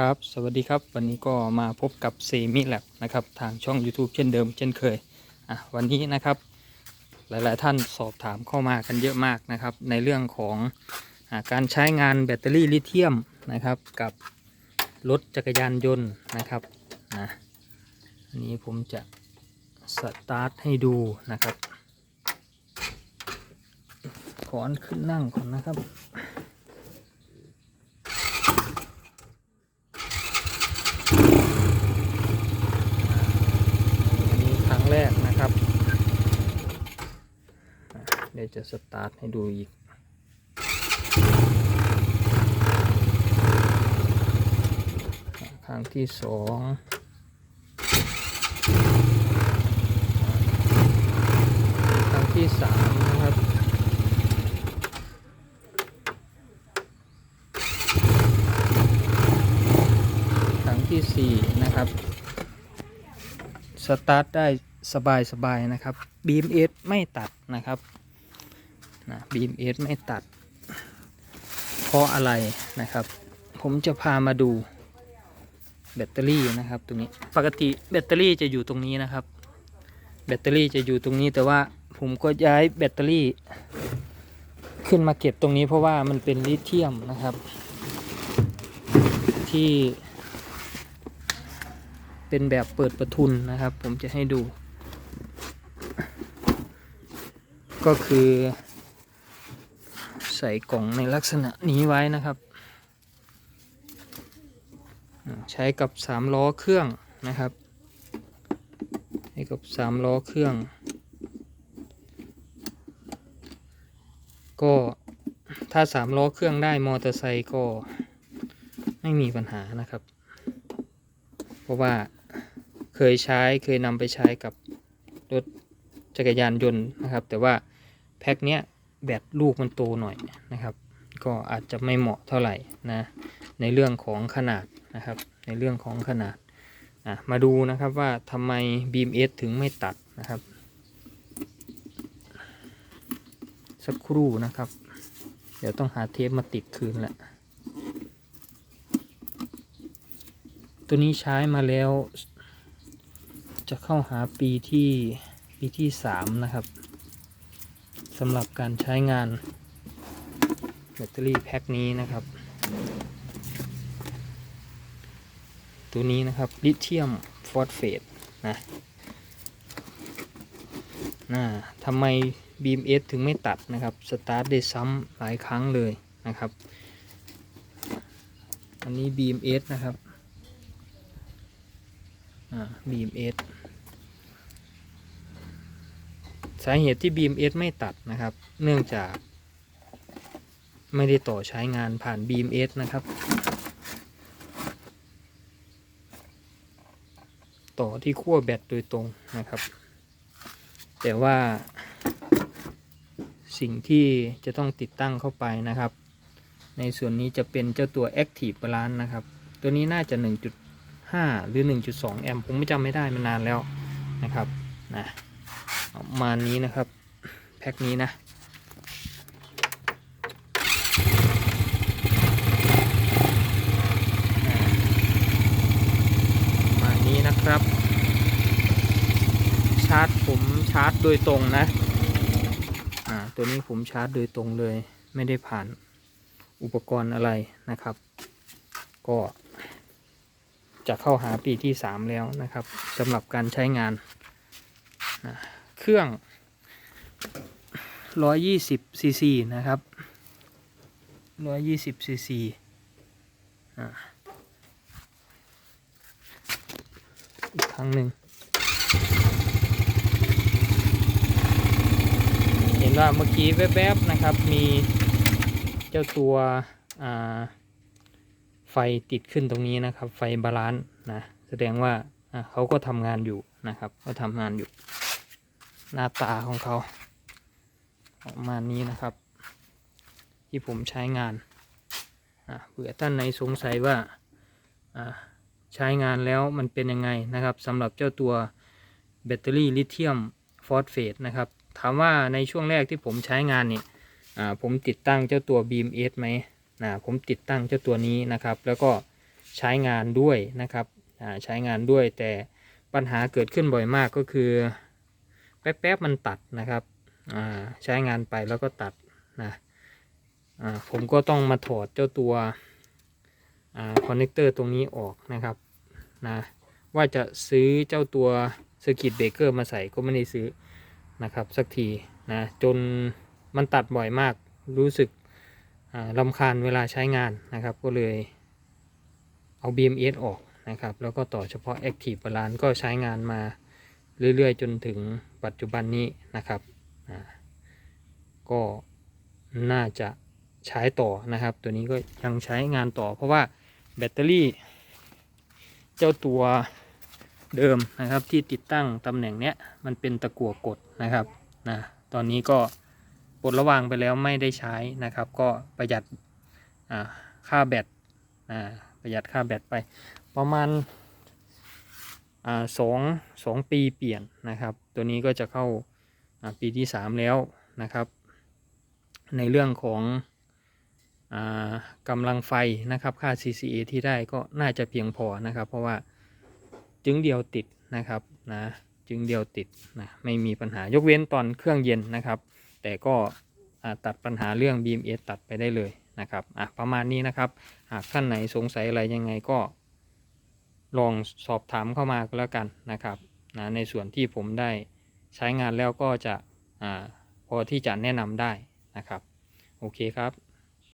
ครับ สวัสดีครับ วันนี้ก็มาพบกับเซมิแลบนะครับ ทางช่อง YouTube เช่นเดิม เช่นเคยอะวันนี้นะครับ หลาย ๆ ท่านสอบถามเข้ามากันเยอะมากนะครับ ในเรื่องของอการใช้งานแบตเตอรี่ลิเธียมนะครับ กับรถจักรยานยนต์นะครับนะอันนี้ผมจะสตาร์ทให้ดูนะครับ ขอนขึ้นนั่งก่อนนะครับ อันนี้ครั้งแรกนะครับอะ เดี๋ยวจะสตาร์ทให้ดูอีกครั้งที่สองครั้งที่สามนะครับครั้งที่สี่นะครับ สตาร์ทได้สบายสบายๆนะครับ BMS ไม่ตัดนะครับ นะ BMS ไม่ตัด เพราะอะไรนะครับ ผมจะพามาดูแบตเตอรี่นะครับตรงนี้ปกติแบตเตอรี่จะอยู่ตรงนี้นะครับ แบตเตอรี่จะอยู่ตรงนี้แต่ว่าผมก็ย้ายแบตเตอรี่ ขึ้นมาเก็บตรงนี้เพราะว่ามันเป็นลิเธียมนะครับ ที่เป็นแบบเปิดประทุนนะครับ ผมจะให้ดู ก็คือ ใส่กล่องในลักษณะนี้ไว้นะครับ ใช้กับสามล้อเครื่องนะครับให้กับสามล้อเครื่อง ก็ถ้าสามล้อเครื่องได้มอเตอร์ไซค์ก็ไม่มีปัญหานะครับ เพราะว่าเคยใช้เคยนำไปใช้กับรถจักรยานยนต์นะครับ แต่ว่าแพ็คเนี้ย แบตลูกมันโตหน่อยนะครับ ก็อาจจะไม่เหมาะเท่าไหร่นะในเรื่องของขนาดนะครับ ในเรื่องของขนาดอะมาดูนะครับว่าทำไม BMS ถึงไม่ตัดนะครับ สักครู่นะครับ เดี๋ยวต้องหาเทปมาติดคืนละตัวนี้ใช้มาแล้ว จะเข้าหาปีที่ปีที่สามนะครับ สำหรับการใช้งานแบตเตอรี่แพ็คนี้นะครับ ตัวนี้นะครับลิเธียมฟอสเฟตนะนะทำไม BMS ถึงไม่ตัดนะครับ สตาร์ทได้ซ้ำหลายครั้งเลยนะครับ อันนี้ BMS นะครับ อ่า BMS สาเหตุที่ BMS ไม่ตัดนะครับ เนื่องจากไม่ได้ต่อใช้งานผ่าน BMS นะครับ ต่อที่ขั้วแบตโดยตรงนะครับ แต่ว่า สิ่งที่จะต้องติดตั้งเข้าไปนะครับ ในส่วนนี้จะเป็นเจ้าตัว Active Balance นะครับ ตัวนี้น่าจะ 1.5 หรือ 1.2 แอมป์ผมไม่จำไม่ได้มานานแล้วนะครับนะ ประมาณนี้นะครับ แพ็คนี้นะ มานี้นะครับ ชาร์จผมชาร์จโดยตรงนะ อ่า ตัวนี้ผมชาร์จโดยตรงเลย ไม่ได้ผ่านอุปกรณ์อะไรนะครับ ก็จะเข้าหาปีที่ 3 แล้วนะครับสำหรับการใช้งานนะ รื่อง 120ซีซีนะครับ 120ซีซีอ่าอีกครั้งหนึ่ง เห็นว่าเมื่อกี้แวบๆนะครับ มีเจ้าตัวไฟติดขึ้นตรงนี้นะครับ ไฟบาลานซ์นะ แสดงว่าเขาก็ทำงานอยู่นะครับเขาทำงานอยู่ หน้าตาของเขาประมาณนี้นะครับ ที่ผมใช้งานเผื่อท่านไหนสงสัยว่าใช้งานแล้วมันเป็นยังไงนะครับสำหรับเจ้าตัวแบตเตอรี่ลิเธียมฟอสเฟตนะครับถามว่าในช่วงแรกที่ผมใช้งานเนี่ยผมติดตั้งเจ้าตัว BMS ไหมนะผมติดตั้งเจ้าตัวนี้นะครับ แล้วก็ใช้งานด้วยนะครับใช้งานด้วยแต่ปัญหาเกิดขึ้นบ่อยมากก็คือ แป๊บๆมันตัดนะครับใช้งานไปแล้วก็ตัดนะผมก็ต้องมาถอดเจ้าตัวคอนเนคเตอร์ตรงนี้ออกนะครับนะว่าจะซื้อเจ้าตัวสกิตเบเกอร์มาใส่ก็ไม่ได้ซื้อนะครับสักทีนะจนมันตัดบ่อยมากรู้สึกลำคาญเวลาใช้งานนะครับ ก็เลยเอา BMS ออกนะครับ แล้วก็ต่อเฉพาะ Active Balance ก็ใช้งานมาเรื่อยๆ จนถึง ปัจจุบันนี้นะครับก็น่าจะใช้ต่อนะครับ ตัวนี้ก็ยังใช้งานต่อ เพราะว่าแบตเตอรี่ เจ้าตัวเดิมนะครับที่ติดตั้งตำแหน่งเนี้ยมันเป็นตะกั่วกดนะครับนะตอนนี้ก็ปลดระวางไปแล้วไม่ได้ใช้นะครับ ก็ประหยัดค่าแบตประหยัดค่าแบตไปประมาณ สองสองปีเปลี่ยนนะครับ ตัวนี้ก็จะเข้าปีที่สามแล้วนะครับ ในเรื่องของอกำลังไฟนะครับค่า CCA ที่ได้ก็น่าจะเพียงพอนะครับ เพราะว่าจึงเดียวติดนะครับนะจึงเดียวติดนะไม่มีปัญหายกเว้นตอนเครื่องเย็นนะครับ แต่ก็ตัดปัญหาเรื่อง BMS ตัดไปได้เลยนะครับประมาณนี้นะครับ หากท่านไหนสงสัยอะไรยังไงก็ ลองสอบถามเข้ามาแล้วกันนะครับนะในส่วนที่ผมได้ใช้งานแล้วก็จะอพอที่จะแนะนำได้นะครับ โอเคครับ